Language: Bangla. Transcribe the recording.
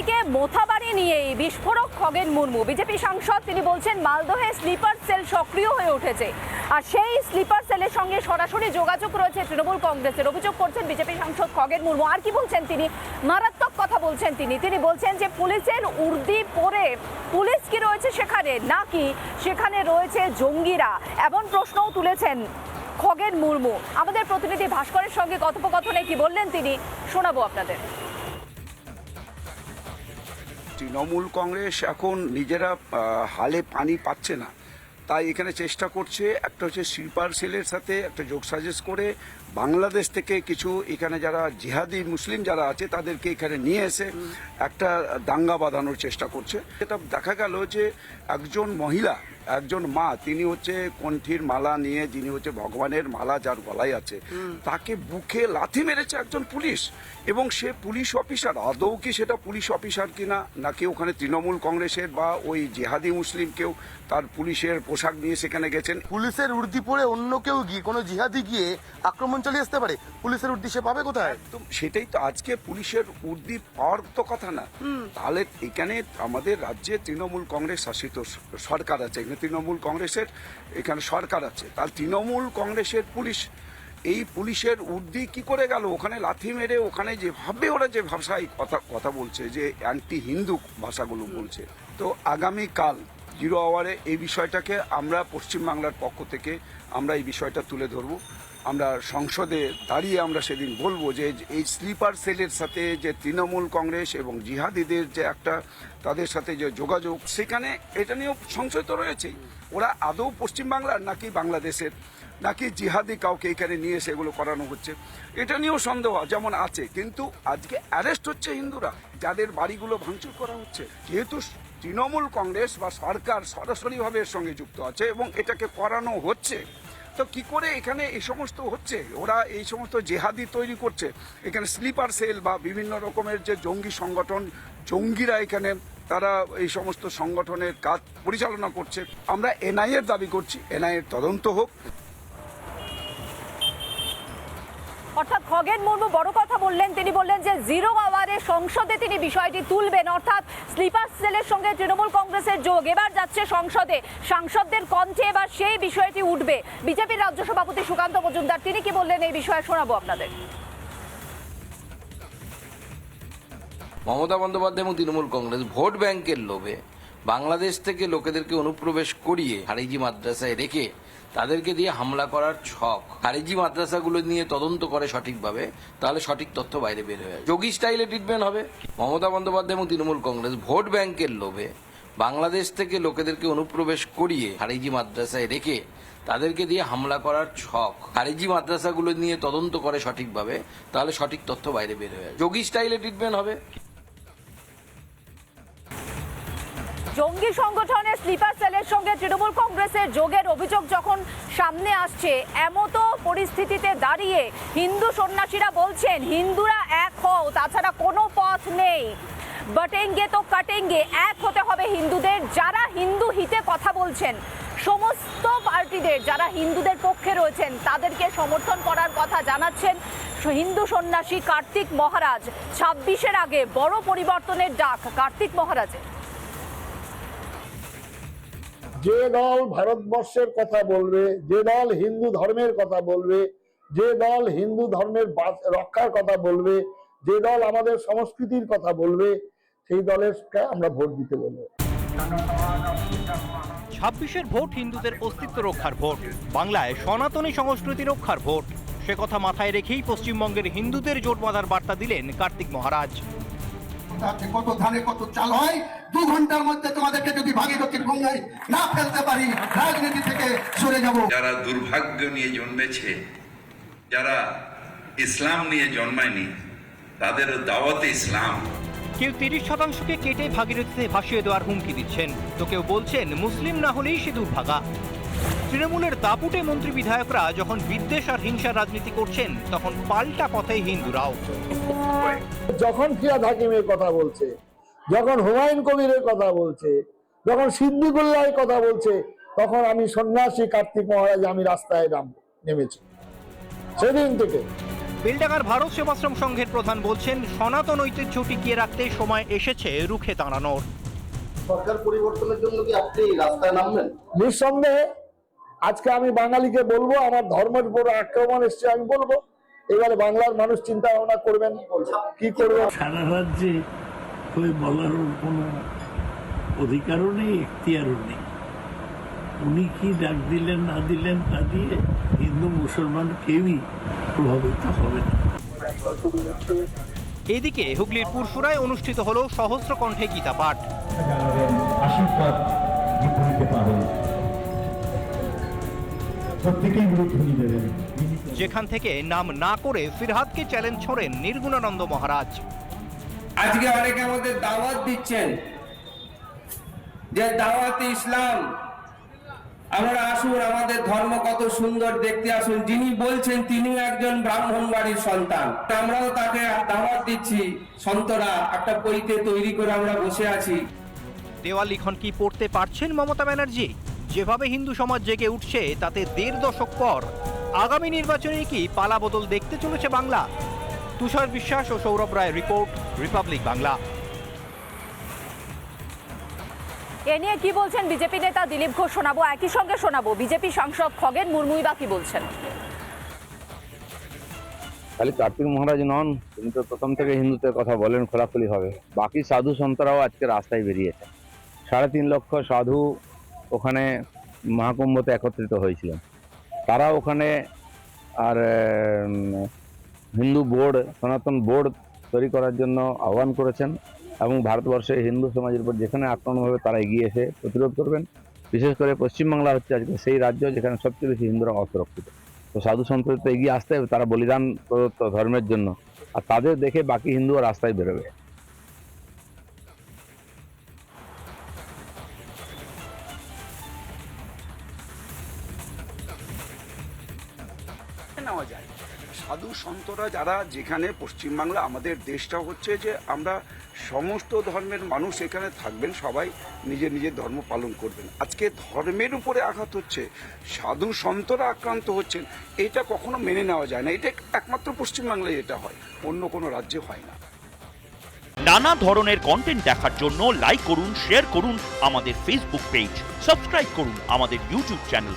অন্যদিকে মোথাবাড়ি নিয়েই বিস্ফোরক খগেন মুর্মু। বিজেপি সাংসদ, তিনি বলছেন, মালদহে স্লিপার সেল সক্রিয় হয়ে উঠেছে। আর সেই স্লিপার সেলের সঙ্গে সরাসরি যোগাযোগ রয়েছে তৃণমূল কংগ্রেসের। অভিযোগ করছেন বিজেপি সাংসদ খগেন মুর্মু। আর কি বলছেন তিনি? মারাত্মক কথা বলছেন তিনি। তিনি বলছেন যে, পুলিশের উর্দি পরে পুলিশ কি রয়েছে সেখানে? নাকি সেখানে রয়েছে জঙ্গিরা? এমন প্রশ্নও তুলেছেন খগেন মুর্মু। আমাদের প্রতিনিধি ভাস্করের সঙ্গে কথোপকথনে কি বললেন তিনি? শোনাবো আপনাদের। তৃণমূল কংগ্রেস এখন নিজেরা হালে পানি পাচ্ছে না। তাই এখানে চেষ্টা করছে, একটা হচ্ছে স্লিপার সেলের সাথে একটা যোগ সাজেস্ট করে বাংলাদেশ থেকে কিছু এখানে যারা জিহাদি মুসলিম যারা আছে, তাদেরকে এখানে নিয়ে এসে একটা দাঙ্গা বাঁধানোর চেষ্টা করছে। এটা দেখা গেল যে একজন মহিলা, একজন মা, তিনি হচ্ছে কণ্ঠির মালা নিয়ে, যিনি হচ্ছে ভগবানের মালা যার গলায় আছে, তাকে বুকে লাথি মেরেছে একজন পুলিশ। এবং সে পুলিশ অফিসার, আদৌ কি সেটা পুলিশ অফিসার কিনা, নাকি ওখানে তৃণমূল কংগ্রেসের বা ওই জেহাদি মুসলিম কেউ তার পুলিশের পোশাক নিয়ে সেখানে গেছেন? পুলিশের উর্দি পরে অন্য কেউ গিয়ে, কোনো জিহাদি গিয়ে আক্রমণ চালিয়ে আসতে পারে। পুলিশের উর্দি সে পাবে কোথায়? একদম সেটাই তো আজকে পুলিশের উর্দি পাওয়ার তো কথা না। তাহলে এখানে আমাদের রাজ্যে তৃণমূল কংগ্রেস শাসিত সরকার আছে। এখানে তৃণমূল কংগ্রেসের এখানে সরকার আছে। তাহলে তৃণমূল কংগ্রেসের পুলিশ এই পুলিশের উর্দি কি করে গেল? ওখানে লাথি মেরে ওখানে যেভাবে ওরা যে ভাষায় কথা কথা বলছে যে অ্যান্টি হিন্দু ভাষাগুলো বলছে। তো আগামী কাল জিরো আওয়ারে এই বিষয়টাকে আমরা পশ্চিমবাংলার পক্ষ থেকে আমরা এই বিষয়টা তুলে ধরবো। আমরা সংসদে দাঁড়িয়ে আমরা সেদিন বলব যে এই স্লিপার সেলের সাথে যে তৃণমূল কংগ্রেস এবং জিহাদিদের যে একটা তাদের সাথে যে যোগাযোগ, সেখানে এটা নিয়েও সংশয় তো রয়েছেই ওরা আদৌ পশ্চিমবাংলার নাকি বাংলাদেশের, নাকি জিহাদি কাউকে এখানে নিয়ে এসে এগুলো করানো হচ্ছে, এটা নিয়েও সন্দেহ যেমন আছে। কিন্তু আজকে অ্যারেস্ট হচ্ছে হিন্দুরা, যাদের বাড়িগুলো ভাঙচুর করা হচ্ছে। যেহেতু তৃণমূল কংগ্রেস বা সরকার সরাসরিভাবে এর সঙ্গে যুক্ত আছে এবং এটাকে করানো হচ্ছে তো কি করে এখানে এই সমস্ত হচ্ছে? ওরা এই সমস্ত জেহাদি তৈরি করছে। এখানে স্লিপার সেল বা বিভিন্ন রকমের যে জঙ্গি সংগঠন, জঙ্গিরা এখানে তারা এই সমস্ত সংগঠনের কাজ পরিচালনা করছে। আমরা এনআইএর দাবি করছি। এনআইএর তদন্ত হোক অর্থাৎ খগেন মুর্মু বড় কথা বললেন, তিনি বললেন যে জিরো আওয়ারে সংসদে তিনি বিষয়টি তুলবেন। অর্থাৎ স্লিপার সেলের সঙ্গে তৃণমূল কংগ্রেসের যোগ। এবার যাচ্ছে সংসদে। সাংসদদের কণ্ঠে এবার সেই বিষয়টি উঠবে। বিজেপির রাজ্য সভাপতি সুকান্ত মজুমদার, তিনি কি বললেন? এই বিষয়ে শোনাবো আপনাদের। মমতা বন্দ্যোপাধ্যায় এবং তৃণমূল কংগ্রেস ভোট ব্যাংকের লোভে বাংলাদেশ থেকে লোকেদেরকে অনুপ্রবেশ করিয়ে খারিজি মাদ্রাসায় রেখে তাদেরকে দিয়ে হামলা করার ছক খারিজি মাদ্রাসাগুলো নিয়ে তদন্ত করে সঠিকভাবে, তাহলে সঠিক তথ্য বাইরে বের হয়ে। যোগী স্টাইলে ট্রিটমেন্ট হবে মমতা বন্দ্যোপাধ্যায় এবং তৃণমূল কংগ্রেস ভোট ব্যাংকের লোভে বাংলাদেশ থেকে লোকেদেরকে অনুপ্রবেশ করিয়ে খারিজি মাদ্রাসায় রেখে তাদেরকে দিয়ে হামলা করার ছক খারিজি মাদ্রাসাগুলো নিয়ে তদন্ত করে সঠিকভাবে, তাহলে সঠিক তথ্য বাইরে বের হয়ে। যোগী স্টাইলে ট্রিটমেন্ট হবে জঙ্গি সংগঠনের স্লিপার সেলের সঙ্গে তৃণমূল কংগ্রেসের যোগের অভিযোগ যখন সামনে আসছে, এমতো পরিস্থিতিতে দাঁড়িয়ে হিন্দু সন্ন্যাসীরা বলছেন, হিন্দুরা এক হও, তাছাড়া কোনো পথ নেই। বটেঙ্গে তো কাটেঙ্গে, এক হতে হবে হিন্দুদের। যারা হিন্দু হিতে কথা বলছেন, সমস্ত পার্টিদের যারা হিন্দুদের পক্ষে রয়েছেন, তাদেরকে সমর্থন করার কথা জানাচ্ছেন হিন্দু সন্ন্যাসী কার্তিক মহারাজ। ছাব্বিশের আগে বড় পরিবর্তনের ডাক কার্তিক মহারাজের। যে দল ভারতবর্ষের কথা বলবে, যে দল হিন্দু ধর্মের কথা বলবে, যে দল হিন্দু ধর্মের রক্ষার কথা বলবে, যে দল আমাদের সংস্কৃতির কথা বলবে, সেই দলের আমরা ভোট দিতে বলব। ছাব্বিশের ভোট হিন্দুদের অস্তিত্ব রক্ষার ভোট। বাংলায় সনাতনী সংস্কৃতি রক্ষার ভোট। সে কথা মাথায় রেখেই পশ্চিমবঙ্গের হিন্দুদের জোট বাঁধার বার্তা দিলেন কার্তিক মহারাজ। তাতে কত ধানে কত চাল হয়? দু ঘণ্টার মধ্যে তোমাদেরকে যদি ভাগীরথীর গঙ্গায় না ফেলতে পারি রাজনীতি থেকে সরে যাব। যারা দুর্ভাগ্য নিয়ে জন্মেছে যারা ইসলাম নিয়ে জন্মায়নি তাদেরও দাওয়াতে ইসলাম। কেউ তিরিশ শতাংশকে কেটে ভাগীরথীতে ভাসিয়ে দেওয়ার হুমকি দিচ্ছেন। তো কেউ বলছেন মুসলিম না হলেই সে দুর্ভাগা। তৃণমূলের দাপুটে মন্ত্রী বিধায়করা যখন বিদ্বেষ আর হিংসার রাজনীতি করছেন তখন পাল্টা পথে হিন্দুরাও। যখন ফিয়াদ হাকিমের কথা বলছে যখন হুমায়ুন কবিরের কথা বলছে যখন সিদ্দিকুল্লাহের কথা বলছে তখন আমি সন্ন্যাসী কার্তিক মহারাজ আমি রাস্তায় নাম নেমেছি। সেদিন থেকে। বেলডাঙ্গার ভারত সেবাশ্রম সংঘের প্রধান বলছেন সনাতন ঐতিহ্য টিকিয়ে রাখতে সময় এসেছে রুখে দাঁড়ানোর। সরকার পরিবর্তনের জন্য কি আপনি রাস্তায় নামবেন? নিঃসন্দেহে আজকে আমি বাঙালিকে বলব আমার ধর্মের উপর আক্রমণ এসছে আমি বলব এবারে বাংলার মানুষ চিন্তা ভাবনা করবেন কি করবেন? সারা রাজ্যে হয়ে বলার কোনো অধিকারও নেই এখতিয়ারও নেই। উনি কি ডাক দিলেন না দিলেন তা দিয়ে হিন্দু মুসলমান কেউই প্রভাবিত হবে না। এদিকে হুগলির পুরসুরায় অনুষ্ঠিত হলো সহস্র কণ্ঠে গীতা পাঠ। আশীর্বাদ প্রত্যেকেই গুরুধ্বনি দেবেন। যেখান থেকে নাম না করে ফিরহাদকে চ্যালেঞ্জ ছোড়েন নির্গুণানন্দ মহারাজ। আজকে অনেকে আমাদের দাওয়াত দিচ্ছেন যে দাওয়াতে ইসলাম। আমরা আসুন আমাদের ধর্ম কত সুন্দর দেখতে আসুন। যিনি বলছেন তিনি একজন ব্রাহ্মণ বাড়ির সন্তান আমরাও তাকে দাওয়াত দিচ্ছি। সন্তরা একটা পৈতে তৈরি করে আমরা বসে আছি। দেওয়াল লিখন কি পড়তে পারছেন মমতা ব্যানার্জি? যেভাবে হিন্দু সমাজ জেগে উঠছে তাতে দেড় দশক পর আগামী নির্বাচনে কি পালাবদল দেখতে চলেছে বাংলা? তুষার বিশ্বাস ও সৌরভ রায় রিপোর্ট রিপাবলিক বাংলা। এ নিয়ে কি বলছেন বিজেপি নেতা দিলীপ ঘোষ? শোনাবো একই সঙ্গে শোনাবো। বিজেপি সাংসদ খগেন মুর্মুই বা কি বলছেন? খালি কার্তিক মহারাজ নন তিনি তো প্রথম থেকে হিন্দুত্বের কথা বলেন খোলাখুলি হবে। বাকি সাধু সন্তরাও আজকে রাস্তায় বেরিয়েছে। সাড়ে তিন লক্ষ সাধু ওখানে মহাকুম্ভতে একত্রিত হয়েছিলেন। তারা ওখানে আর হিন্দু বোর্ড, সনাতন বোর্ড তৈরি করার জন্য আহ্বান করেছেন এবং ভারতবর্ষে হিন্দু সমাজের উপর যেখানে আক্রমণ হবে তারা এগিয়ে এসে প্রতিরোধ করবেন। বিশেষ করে পশ্চিমবাংলা হচ্ছে আজকে সেই রাজ্য যেখানে সবচেয়ে বেশি হিন্দুরা অসুরক্ষিত। তো সাধু সন্তদের তো এগিয়ে আসতে হবে, তারা বলিদান প্রদত্ত ধর্মের জন্য। আর তাদের দেখে বাকি হিন্দুও রাস্তায় বেরোবে। নেওয়া যায়। সাধু সন্তরা যারা যেখানে পশ্চিমবাংলা আমাদের দেশটা হচ্ছে যে আমরা সমস্ত ধর্মের মানুষ এখানে থাকবেন, সবাই নিজের নিজের ধর্ম পালন করবেন। আজকে ধর্মের উপরে আঘাত হচ্ছে, সাধু সন্তরা আক্রান্ত হচ্ছেন, এটা কখনো মেনে নেওয়া যায় না। এটা একমাত্র পশ্চিমবাংলায় এটা হয়, অন্য কোনো রাজ্যে হয় না। নানা ধরনের কন্টেন্ট দেখার জন্য লাইক করুন শেয়ার করুন আমাদের ফেসবুক পেজ সাবস্ক্রাইব করুন আমাদের ইউটিউব চ্যানেল